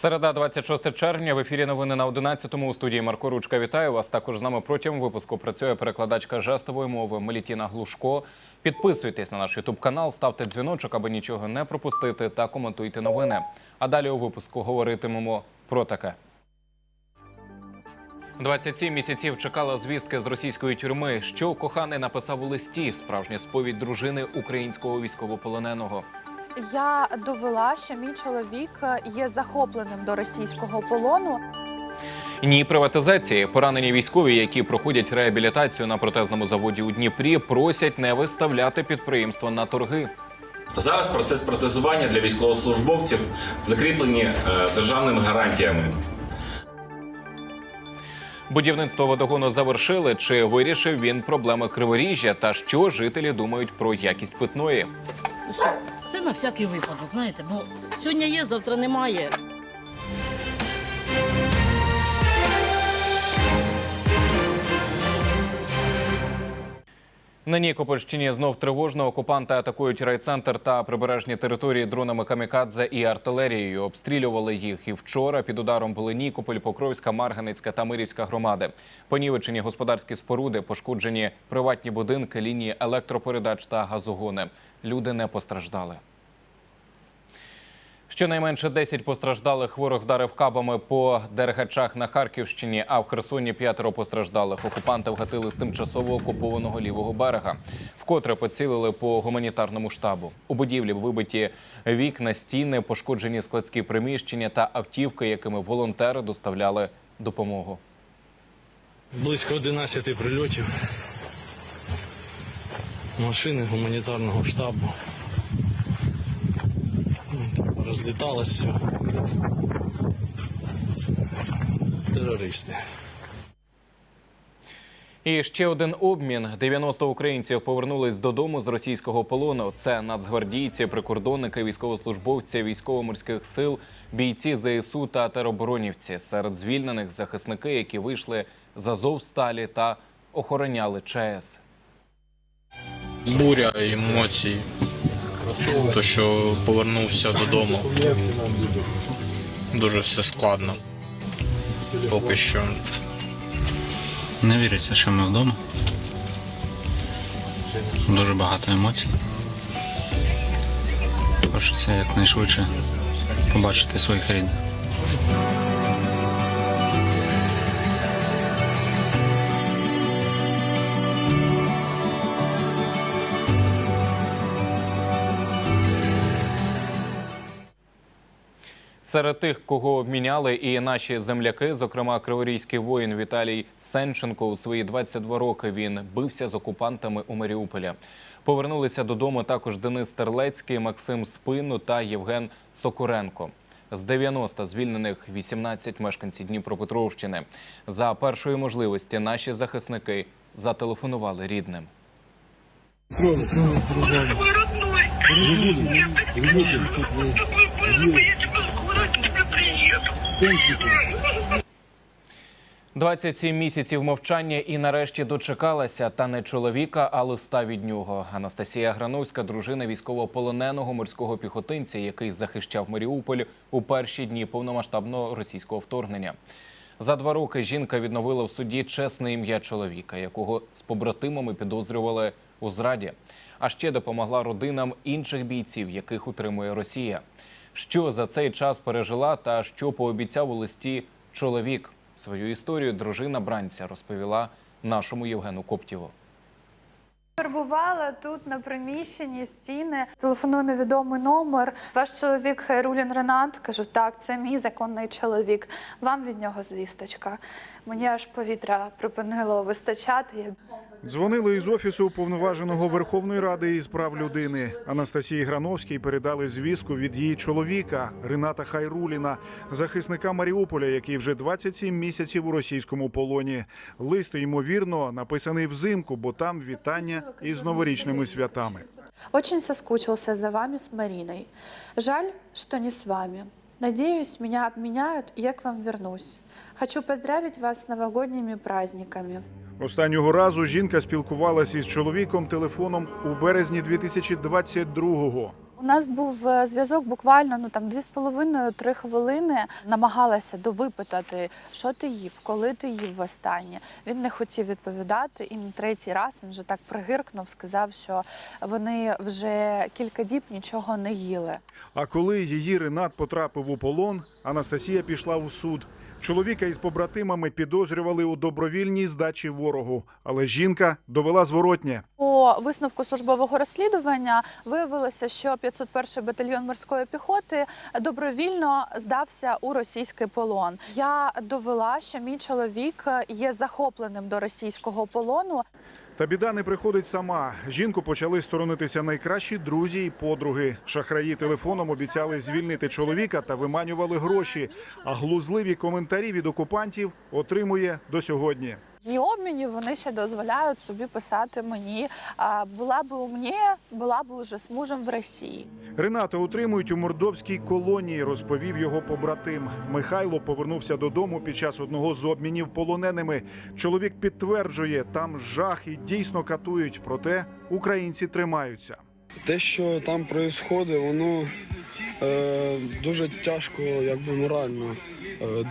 Середа, 26 червня. В ефірі новини на 11-му. У студії Марко Ручка. Вітаю вас. Також з нами протягом випуску працює перекладачка жестової мови Мелітіна Глушко. Підписуйтесь на наш ютуб канал, ставте дзвіночок, аби нічого не пропустити, та коментуйте новини. А далі у випуску говоритимемо про таке. 27 місяців чекала звістки з російської тюрми. Що коханий написав у листі? Справжня сповідь дружини українського військовополоненого. Я довела, що мій чоловік е, є захопленим до російського полону. Ні, приватизації поранені військові, які проходять реабілітацію на протезному заводі у Дніпрі, просять не виставляти підприємство на торги. Зараз процес протезування для військовослужбовців закріплені е, державними гарантіями. Будівництво водогону завершили. Чи вирішив він проблеми криворіжжя? Та що жителі думають про якість питної? Це на всякий випадок, знаєте, бо сьогодні є, завтра немає. На Нікопольщині знов тривожно окупанти атакують райцентр та прибережні території дронами камікадзе і артилерією. Обстрілювали їх і вчора. Під ударом були Нікополь, Покровська, Марганецька та Мирівська громади. Понівечені господарські споруди, пошкоджені приватні будинки, лінії електропередач та газогони. Люди не постраждали. Щонайменше 10 постраждалих ворог вдарив кабами по Дергачах на Харківщині, а в Херсоні п'ятеро постраждалих. Окупанти вгатили з тимчасово окупованого лівого берега. Вкотре поцілили по гуманітарному штабу. У будівлі вибиті вікна, стіни, пошкоджені складські приміщення та автівки, якими волонтери доставляли допомогу. Близько 11 прильотів. Машини гуманітарного штабу. Розліталось все. Терористи. І ще один обмін: 90 українців повернулись додому з російського полону. Це нацгвардійці, прикордонники, військовослужбовці військово-морських сил, бійці ЗСУ та тероборонівці. Серед звільнених захисники, які вийшли з Азовсталі та охороняли ЧАЕС. буря емоцій. То, що повернувся додому. Дуже все складно. Поки що. Не віриться, що ми вдома. Дуже багато емоцій. Хочеться якнайшвидше побачити своїх рідних. Серед тих, кого обміняли, і наші земляки, зокрема криворізький воїн Віталій Сенченко, у свої 22 роки він бився з окупантами у Маріуполі. Повернулися додому також Денис Терлецький, Максим Спину та Євген Сокуренко. З 90 звільнених 18 мешканці Дніпропетровщини. За першої можливості наші захисники зателефонували рідним. Мой родной. С тобой я тебе 27 місяців мовчання і нарешті дочекалася та не чоловіка, а листа від нього. Анастасія Грановська, дружина військовополоненого морського піхотинця, який захищав Маріуполь у перші дні повномасштабного російського вторгнення. За два роки жінка відновила в суді чесне ім'я чоловіка, якого з побратимами підозрювали у зраді. А ще допомогла родинам інших бійців, яких утримує Росія. Що за цей час пережила та що пообіцяв у листі чоловік. Свою історію дружина бранця розповіла нашому Євгену Коптєву. Перебувала тут на приміщенні стіни. Телефоную невідомий номер. Ваш чоловік Хайрулін Ренат. Кажу, так, це мій законний чоловік. Вам від нього звісточка. Мені аж повітря припинило вистачати. Дзвонили із офісу уповноваженого Верховної Ради із прав людини. Анастасії Грановській передали звістку від її чоловіка Рената Хайруліна, захисника Маріуполя, який вже 27 місяців у російському полоні. Лист, ймовірно, написаний взимку, бо там вітання із новорічними святами. Очень соскучился за вами с Мариной. Жаль, что не с вами. Надеюсь, меня обменяют, и я к вам вернусь. Хочу поздравить вас с новогодними праздниками. Останнього разу жінка спілкувалася із чоловіком телефоном у березні 2022-го. У нас був е, зв'язок буквально ну там дві з половиною три хвилини. Намагалася довипитати, що ти їв, коли ти їв востаннє. Він не хотів відповідати, і на третій раз він вже так пригиркнув, сказав, що вони вже кілька діб нічого не їли. А коли її Ренат потрапив у полон, Анастасія пішла у суд. Чоловіка із побратимами підозрювали у добровільній здачі ворогу, але жінка довела зворотнє. По висновку службового розслідування виявилося, що 501 батальйон морської піхоти добровільно здався у російський полон. Я довела, що мій чоловік є захопленим до російського полону. Та біда не приходить сама. Жінку почали сторонитися найкращі друзі і подруги. Шахраї телефоном обіцяли звільнити чоловіка та виманювали гроші. А глузливі коментарі від окупантів отримує до сьогодні. І обмінів вони ще дозволяють собі писати мені. а, Була б у мені, була б уже з мужем в Росії. Рената утримують у мордовській колонії, розповів його побратим. Михайло повернувся додому під час одного з обмінів полоненими. Чоловік підтверджує, там жах і дійсно катують, проте українці тримаються. Те, що там відбувається, воно е, дуже тяжко якби морально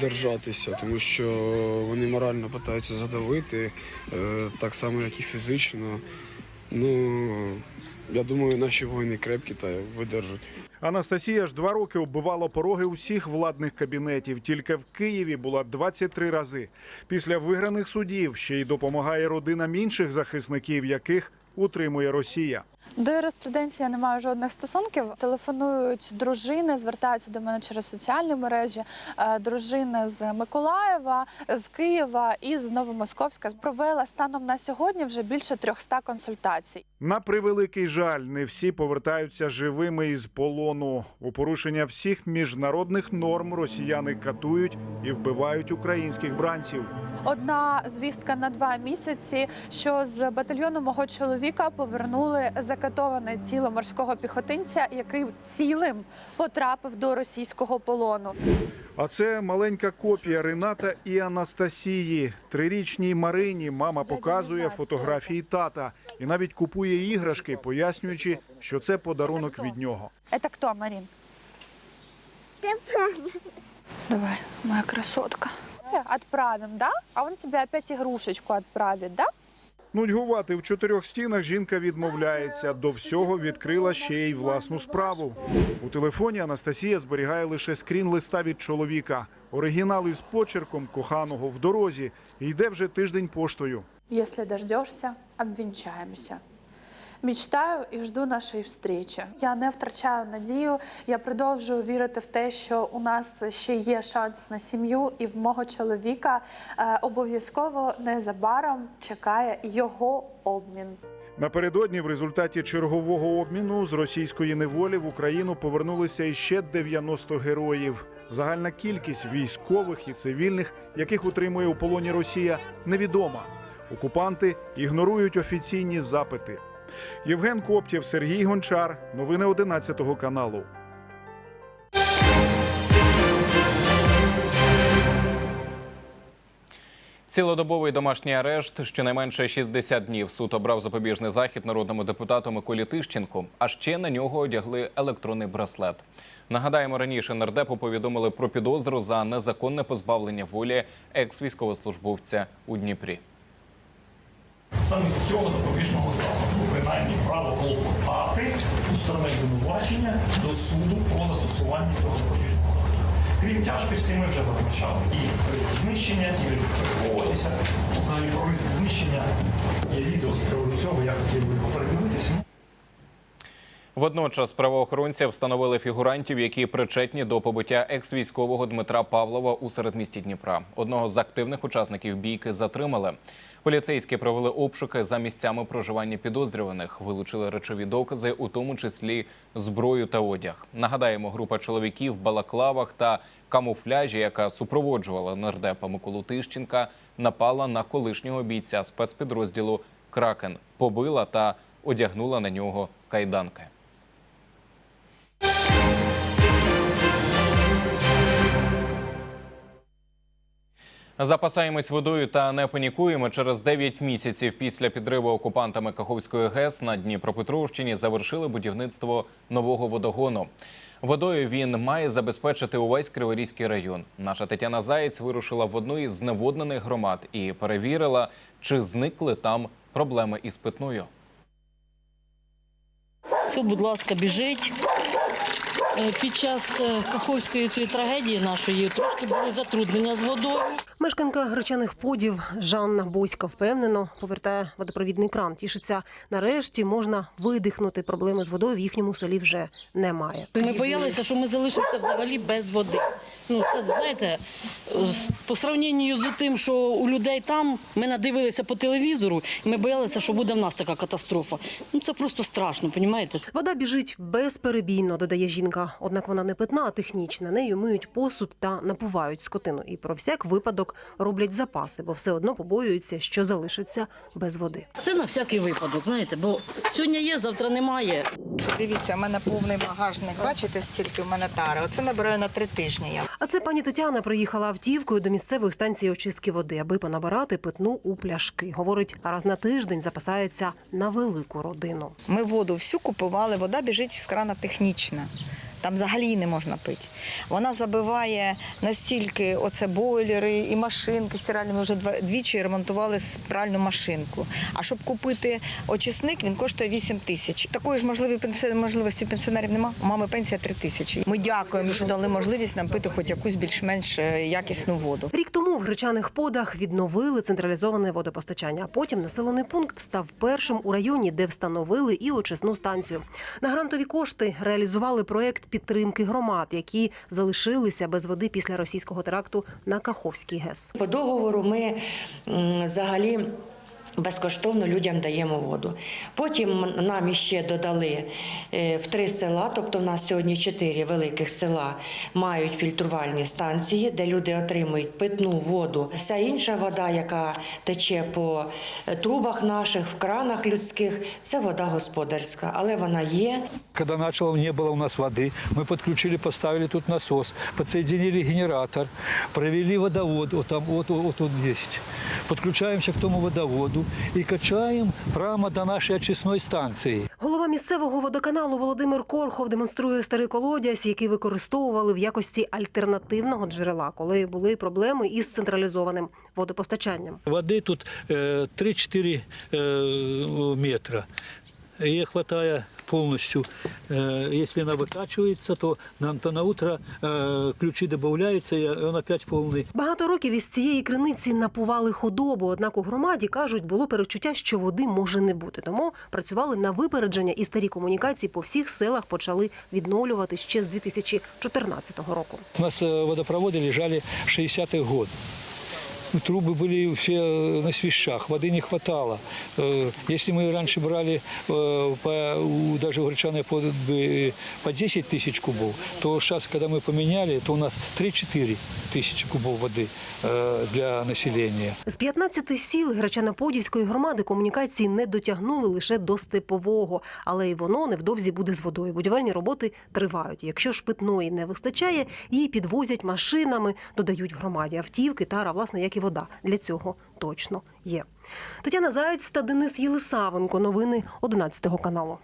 держатися, тому що вони морально намагаються задавити, е, так само, як і фізично. Ну, я думаю, наші воїни крепкі та видержать. Анастасія ж два роки оббивала пороги усіх владних кабінетів. Тільки в Києві була 23 рази. Після виграних судів ще й допомагає родинам інших захисників, яких утримує Росія. До юриспруденції я не маю жодних стосунків. Телефонують дружини, звертаються до мене через соціальні мережі. Е, Дружини з Миколаєва, з Києва і з Новомосковська провела станом на сьогодні вже більше 300 консультацій. На превеликий жаль, не всі повертаються живими із полону. У порушення всіх міжнародних норм росіяни катують і вбивають українських бранців. Одна звістка на два місяці, що з батальйону мого чоловіка повернули закатоване тіло морського піхотинця, який цілим потрапив до російського полону. А це маленька копія Рената і Анастасії. Трирічній Марині мама показує фотографії тата і навіть купує іграшки, пояснюючи, що це подарунок від нього. Это кто, Марин? Давай, моя красотка. Отправим, да? А он тебе опять игрушечку отправит, да? Нудьгувати в чотирьох стінах жінка відмовляється. До всього відкрила ще й власну справу. У телефоні Анастасія зберігає лише скрін листа від чоловіка. Оригінал із почерком коханого в дорозі йде вже тиждень поштою. Якщо дождешся, обвенчаемся. Мечтаю і жду нашої встречі. Я не втрачаю надію. Я продовжую вірити в те, що у нас ще є шанс на сім'ю, і в мого чоловіка е, обов'язково незабаром чекає його обмін. Напередодні в результаті чергового обміну з російської неволі в Україну повернулися іще 90 героїв. Загальна кількість військових і цивільних, яких утримує у полоні Росія, невідома. Окупанти ігнорують офіційні запити. Євген Коптєв, Сергій Гончар. Новини 11 каналу. Цілодобовий домашній арешт, щонайменше 60 днів. Суд обрав запобіжний захід народному депутату Миколі Тищенку. А ще на нього одягли електронний браслет. Нагадаємо, раніше нардепу повідомили про підозру за незаконне позбавлення волі екс-військовослужбовця у Дніпрі. Саме з цього запобіжного заходу, принаймні право клопотати у сторони обвинувачення до суду про застосування цього запобіжного заходу. Крім тяжкості, ми вже зазначали і ризик знищення, і ризик переховуватися. Взагалі про ризик знищення є відео з приводу цього, я хотів би його передивитися. Водночас правоохоронці встановили фігурантів, які причетні до побиття екс-військового Дмитра Павлова у середмісті Дніпра. Одного з активних учасників бійки затримали. Поліцейські провели обшуки за місцями проживання підозрюваних, вилучили речові докази, у тому числі зброю та одяг. Нагадаємо, група чоловіків в балаклавах та камуфляжі, яка супроводжувала нардепа Миколу Тищенка, напала на колишнього бійця спецпідрозділу Кракен, побила та одягнула на нього кайданки. Запасаємось водою та не панікуємо. Через 9 місяців після підриву окупантами Каховської ГЕС на Дніпропетровщині завершили будівництво нового водогону. Водою він має забезпечити увесь Криворізький район. Наша Тетяна Заєць вирушила в одну із зневоднених громад і перевірила, чи зникли там проблеми із питною. Будь ласка, біжить. Е, Під час е, Каховської цієї трагедії нашої трошки були затруднення з водою. Мешканка гречаних подів Жанна Боська впевнено повертає водопровідний кран. Тішиться, нарешті можна видихнути. Проблеми з водою в їхньому селі вже немає. Ми боялися, що ми залишимося взагалі без води. Ну, це знаєте, по сравненню з тим, що у людей там ми надивилися по телевізору, і ми боялися, що буде в нас така катастрофа. Ну це просто страшно, розумієте? Вода біжить безперебійно, додає жінка. Однак вона не питна, а технічна. Нею миють посуд та напувають скотину. І про всяк випадок роблять запаси, бо все одно побоюються, що залишиться без води. Це на всякий випадок, знаєте, бо сьогодні є, завтра немає. Дивіться, в мене повний багажник. Бачите, стільки в мене тари. Оце набираю на три тижні. Я А це пані Тетяна приїхала автівкою до місцевої станції очистки води, аби понабирати питну у пляшки. Говорить, раз на тиждень запасається на велику родину. ми воду всю купували. Вода біжить з крана технічна. Там взагалі не можна пити. Вона забиває настільки оце бойлери і машинки стиральні. Ми вже двічі ремонтували пральну машинку. А щоб купити очисник, він коштує 8 тисяч. Такої ж можливості пенсіонерів немає. У мами пенсія 3 тисячі. Ми дякуємо, що дали можливість нам пити хоч якусь більш-менш е, якісну воду. Рік тому в гречаних подах відновили централізоване водопостачання. Потім населений пункт став першим у районі, де встановили і очисну станцію. На грантові кошти реалізували проект підтримки громад, які залишилися без води після російського теракту на Каховський ГЕС. По договору ми взагалі. Безкоштовно людям даємо воду. Потім нам іще додали е, в три села, тобто в нас сьогодні чотири великих села мають фільтрувальні станції, де люди отримують питну воду. Вся інша вода, яка тече по е, трубах наших, в кранах людських, це вода господарська, але вона є. Когда начало не было у нас воды, мы подключили, поставили тут насос, подсоединили генератор, провели водовод, вот там вот, вот он есть. Подключаемся к тому водоводу и качаем прямо до нашей очистной станции. Голова місцевого водоканалу Володимир Корхов демонструє старий колодязь, який використовували в якості альтернативного джерела, коли були проблеми із централізованим водопостачанням. Воды тут э, 3-4 э, метра. Ей хватает полностью. Э, Если она выкачивается, то на, то на утро э, ключи добавляются, и он опять полный. Багато років із цієї криниці напували худобу. Однак у громаді кажуть, було перечуття, що води може не бути. Тому працювали на випередження і старі комунікації по всіх селах почали відновлювати ще з 2014 року. У нас э, водопроводы лежали 60-х год. Трубы были все э, на свищах, воды не хватало. Э, Если мы раньше брали э, по, у- даже в Гречаной по, э, по 10 тысяч кубов, то сейчас, когда мы поменяли, то у нас 3-4 тысячи кубов воды э, для населения. З 15 сіл Гречано-Подільської громади комунікації не дотягнули лише до степового, але й воно невдовзі буде з водою. Будівельні роботи тривають. Якщо ж питної не вистачає, її підвозять машинами, додають в громаді автівки, тара, власне, як і вода. Для цього точно є. Тетяна Заєць та Денис Єлисавенко. Новини 11 каналу.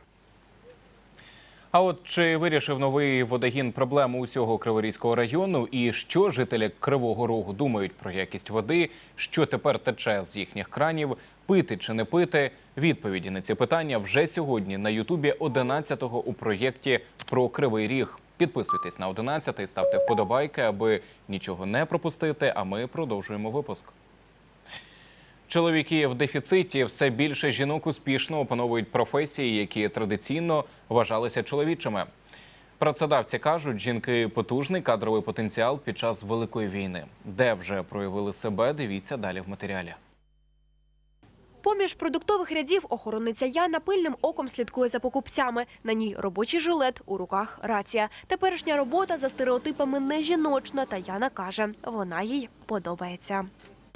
А от чи вирішив новий водогін проблему усього Криворізького району, і що жителі Кривого Рогу думають про якість води, що тепер тече з їхніх кранів, пити чи не пити? Відповіді на ці питання вже сьогодні на Ютубі 11-го у проєкті про Кривий Ріг. Підписуйтесь на 11-й, ставте вподобайки, аби нічого не пропустити. А ми продовжуємо випуск. Чоловіки в дефіциті все більше жінок успішно опановують професії, які традиційно вважалися чоловічими. Працедавці кажуть, жінки потужний кадровий потенціал під час великої війни. Де вже проявили себе, дивіться далі в матеріалі. Поміж продуктових рядів охоронниця Яна пильним оком слідкує за покупцями. На ній робочий жилет, у руках рація. Теперішня робота за стереотипами не жіночна, та Яна каже, вона їй подобається.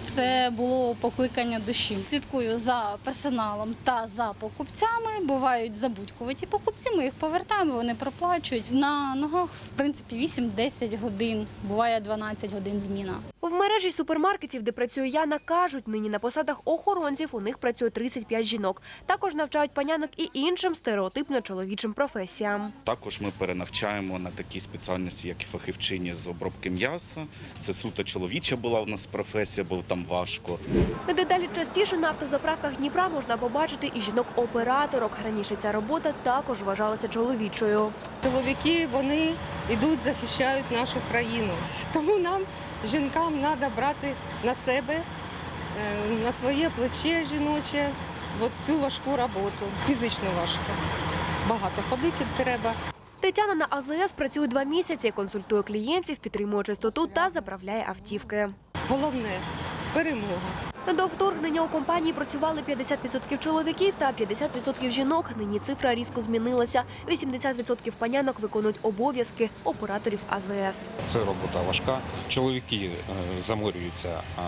Це було покликання душі. Слідкую за персоналом та за покупцями. Бувають забудькуваті покупці. Ми їх повертаємо, вони проплачують. На ногах, в принципі, 8-10 годин. Буває 12 годин зміна. В мережі супермаркетів, де працює Яна, кажуть, нині на посадах охоронців у них працює 35 жінок. Також навчають панянок і іншим стереотипно чоловічим професіям. Також ми перенавчаємо на такі спеціальності, як і фахівчині з обробки м'яса. Це суто чоловіча була в нас професія, бо там важко. Дедалі частіше на автозаправках Дніпра можна побачити і жінок-операторок. Раніше ця робота також вважалася чоловічою. Чоловіки вони йдуть, захищають нашу країну. Тому нам, жінкам, треба брати на себе, е, на своє плече жіноче, от цю важку роботу. Фізично важко. Багато ходити треба. Тетяна на АЗС працює два місяці, консультує клієнтів, підтримує чистоту та заправляє автівки. Головне перемога. До вторгнення у компанії працювали 50% чоловіків та 50% жінок. Нині цифра різко змінилася. 80% панянок виконують обов'язки операторів АЗС. Це робота важка. Чоловіки е, заморюються, а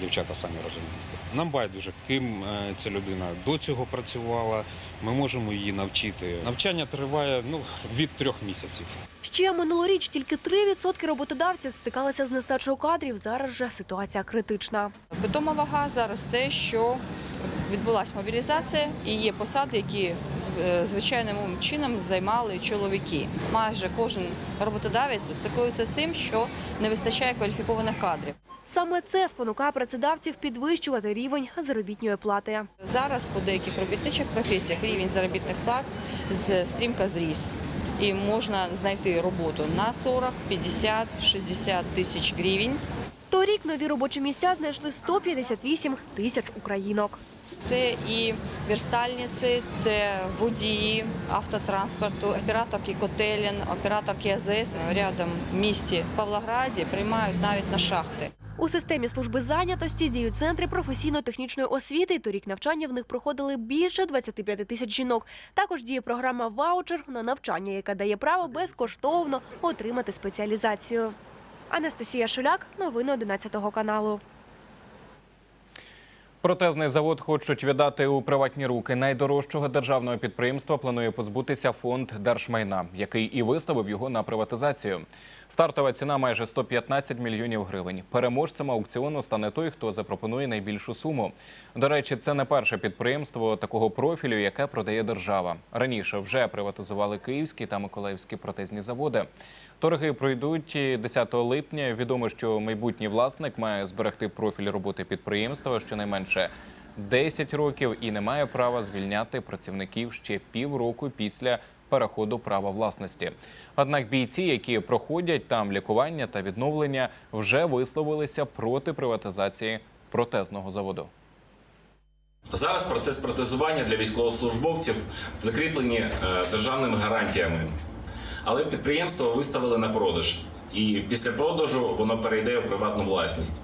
дівчата самі розуміють. Нам байдуже, ким е, ця людина до цього працювала. Ми можемо її навчити. Навчання триває ну, від трьох місяців. Ще минулоріч тільки 3% роботодавців стикалися з нестачою кадрів. Зараз же ситуація критична. Питома вага зараз те, що відбулася мобілізація і є посади, які е, звичайним чином займали чоловіки. Майже кожен роботодавець стикується з тим, що не вистачає кваліфікованих кадрів. Саме це спонукає працедавців підвищувати рівень заробітної плати. Зараз по деяких робітничих професіях рівень заробітних плат стрімко зріс. І можна знайти роботу на 40, 50, 60 тисяч гривень. Торік нові робочі місця знайшли 158 тисяч українок. Це і верстальниці, це водії автотранспорту, операторки котелін, операторки АЗС. Рядом в місті Павлограді приймають навіть на шахти. У системі служби зайнятості діють центри професійно-технічної освіти. Торік навчання в них проходили більше 25 тисяч жінок. Також діє програма ваучер на навчання, яка дає право безкоштовно отримати спеціалізацію. Анастасія Шуляк, новини 11 каналу. Протезний завод хочуть віддати у приватні руки. Найдорожчого державного підприємства планує позбутися фонд держмайна, який і виставив його на приватизацію. Стартова ціна майже 115 мільйонів гривень. Переможцем аукціону стане той, хто запропонує найбільшу суму. До речі, це не перше підприємство такого профілю, яке продає держава. Раніше вже приватизували київські та миколаївські протезні заводи. Торги пройдуть 10 липня. Відомо, що майбутній власник має зберегти профіль роботи підприємства щонайменше 10 років і не має права звільняти працівників ще півроку після переходу права власності. Однак бійці, які проходять там лікування та відновлення, вже висловилися проти приватизації протезного заводу. Зараз процес протезування для військовослужбовців закріплені е, державними гарантіями. Але підприємство виставили на продаж, і після продажу воно перейде у приватну власність.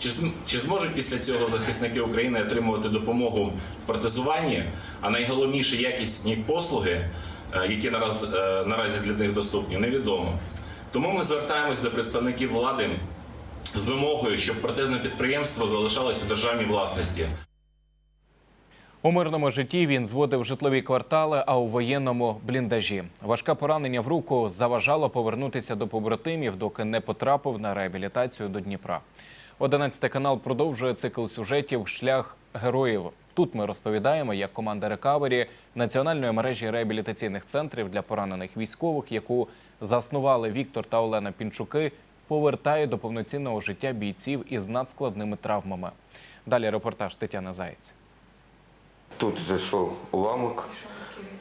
Чи, чи зможуть після цього захисники України отримувати допомогу в протезуванні, а найголовніше якісні послуги, які нараз, е, наразі для них доступні, невідомо. Тому ми звертаємось до представників влади з вимогою, щоб протезне підприємство залишалося у державній власності. У мирному житті він зводив житлові квартали, а у воєнному бліндажі. Важке поранення в руку заважало повернутися до побратимів, доки не потрапив на реабілітацію до Дніпра. 11 канал продовжує цикл сюжетів Шлях героїв. Тут ми розповідаємо, як команда рекавері національної мережі реабілітаційних центрів для поранених військових, яку заснували Віктор та Олена Пінчуки, повертає до повноцінного життя бійців із надскладними травмами. Далі репортаж Тетяна Заєць. Тут зайшов уламок,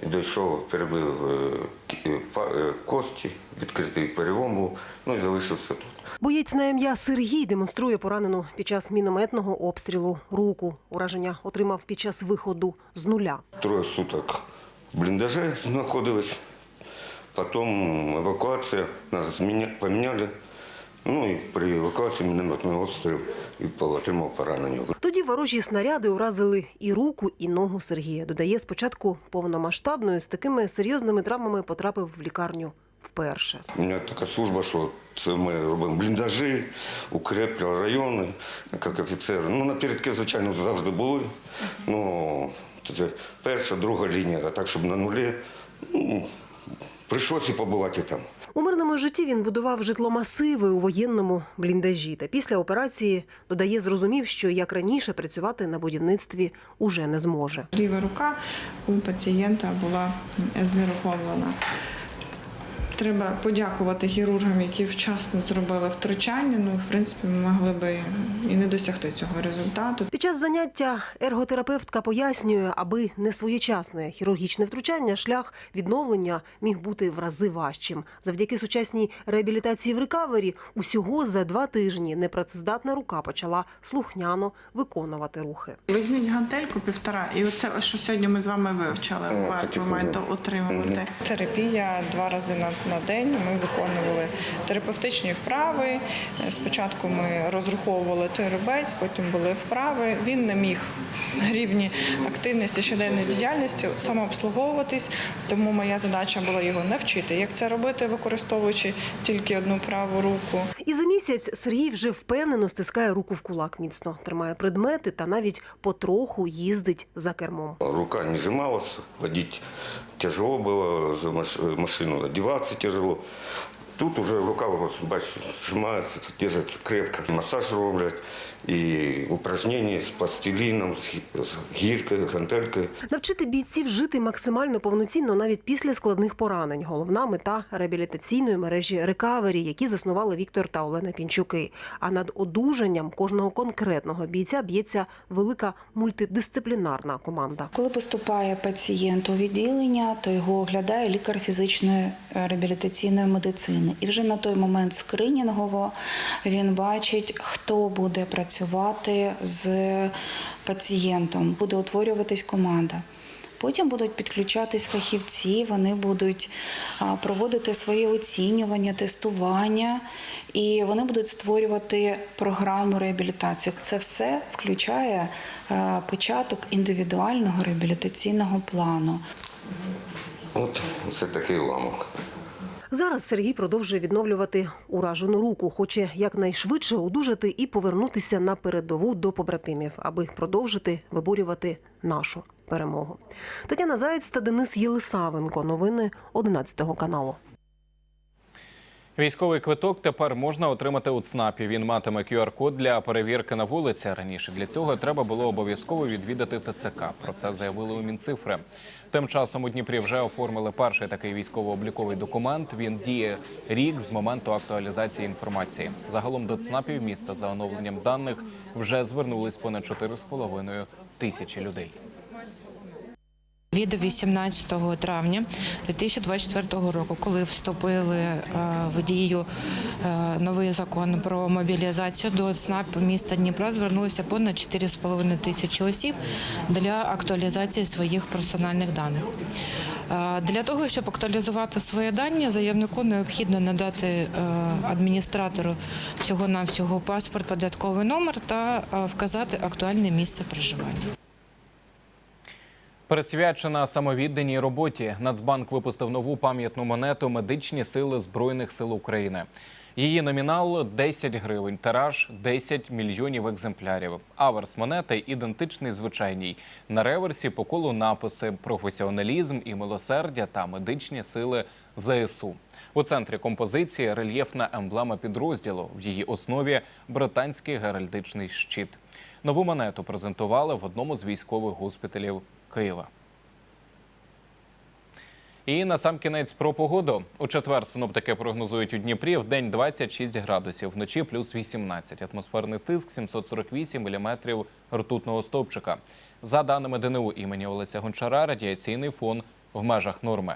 дійшов, перебив е, е, е, кості, відкритий перелом ну і залишився тут. Боєць на ім'я Сергій демонструє поранену під час мінометного обстрілу руку. Ураження отримав під час виходу з нуля. Троє суток в бліндажі знаходились, потім евакуація, нас поміняли. Ну і при евакуації мінометний обстріл і отримав поранення. Тоді ворожі снаряди уразили і руку, і ногу Сергія. Додає, спочатку повномасштабною з такими серйозними травмами потрапив в лікарню вперше. У мене така служба, що це ми робимо бліндажі, укріплюємо райони, як офіцер. Ну, напередки, звичайно, завжди були. Ну, це перша, друга лінія, а так, щоб на нулі, ну, прийшлося побувати там. У мирному житті він будував житломасиви у воєнному бліндажі. Та після операції додає, зрозумів, що як раніше працювати на будівництві уже не зможе. Ліва рука у пацієнта була знерухомлена. Треба подякувати хірургам, які вчасно зробили втручання. Ну, в принципі, ми могли би і не досягти цього результату. Під час заняття ерготерапевтка пояснює, аби не своєчасне хірургічне втручання, шлях відновлення міг бути в рази важчим. Завдяки сучасній реабілітації в рекавері усього за два тижні непрацездатна рука почала слухняно виконувати рухи. Візьміть гантельку півтора, і оце, що сьогодні ми з вами вивчили, О, ви маєте отримувати. Терапія два рази на, на день. Ми виконували терапевтичні вправи. Спочатку ми розраховували теребець, потім були вправи. Він не міг на рівні активності щоденної діяльності самообслуговуватись, тому моя задача була його навчити, як це робити, використовуючи тільки одну праву руку. І за місяць Сергій вже впевнено стискає руку в кулак міцно, тримає предмети та навіть потроху їздить за кермом. Рука не сжималась, водить тяжело было, за маш- машину одеваться тяжело. Тут уже рука, бачиш, сжимается, держится крепко. Массаж роблять и упражнения с пластилином, с ги- с гиркой, гантелькой. Навчити бійців жити максимально повноцінно навіть після складних поранень. Головна мета реабілітаційної мережі рекавері, які заснували Віктор та Олена Пінчуки. А над одужанням кожного конкретного бійця б'ється велика мультидисциплінарна команда. Коли поступає пацієнт у відділення, то його оглядає лікар фізичної е, реабілітаційної медицини. І вже на той момент скринінгово він бачить, хто буде працювати з пацієнтом. Буде утворюватись команда. Потім будуть підключатись фахівці, вони будуть проводити своє оцінювання, тестування, і вони будуть створювати програму реабілітації. Це все включає початок індивідуального реабілітаційного плану. От це такий уламок. Зараз Сергій продовжує відновлювати уражену руку, хоче якнайшвидше одужати і повернутися на передову до побратимів, аби продовжити виборювати нашу перемогу. Тетяна Заєць та Денис Єлисавенко. Новини 11 каналу. Військовий квиток тепер можна отримати у ЦНАПі. Він матиме QR-код для перевірки на вулиці. Раніше для цього треба було обов'язково відвідати ТЦК. Про це заявили у Мінцифри. Тим часом у Дніпрі вже оформили перший такий військово-обліковий документ. Він діє рік з моменту актуалізації інформації. Загалом до ЦНАПів міста за оновленням даних вже звернулись понад 4,5 тисячі людей. Від 18 травня 2024 року, коли вступили е, в дію е, новий закон про мобілізацію до ЦНАП міста Дніпра, звернулося понад 4,5 тисячі осіб для актуалізації своїх персональних даних. Е, Для того, щоб актуалізувати свої дані, заявнику необхідно надати адміністратору всього навсього паспорт, податковий номер та вказати актуальне місце проживання. Присвячена самовідданій роботі Нацбанк випустив нову пам'ятну монету Медичні сили Збройних сил України. Її номінал 10 гривень, тираж 10 мільйонів екземплярів. Аверс монети ідентичний звичайній. На реверсі по колу написи професіоналізм і милосердя та медичні сили ЗСУ. У центрі композиції рельєфна емблема підрозділу. В її основі британський геральдичний щит. Нову монету презентували в одному з військових госпіталів Києва. І на сам кінець про погоду. У четвер синоптики прогнозують у Дніпрі в день 26 градусів, вночі плюс 18. Атмосферний тиск 748 міліметрів ртутного стовпчика. За даними ДНУ імені Олеся Гончара, радіаційний фон в межах норми.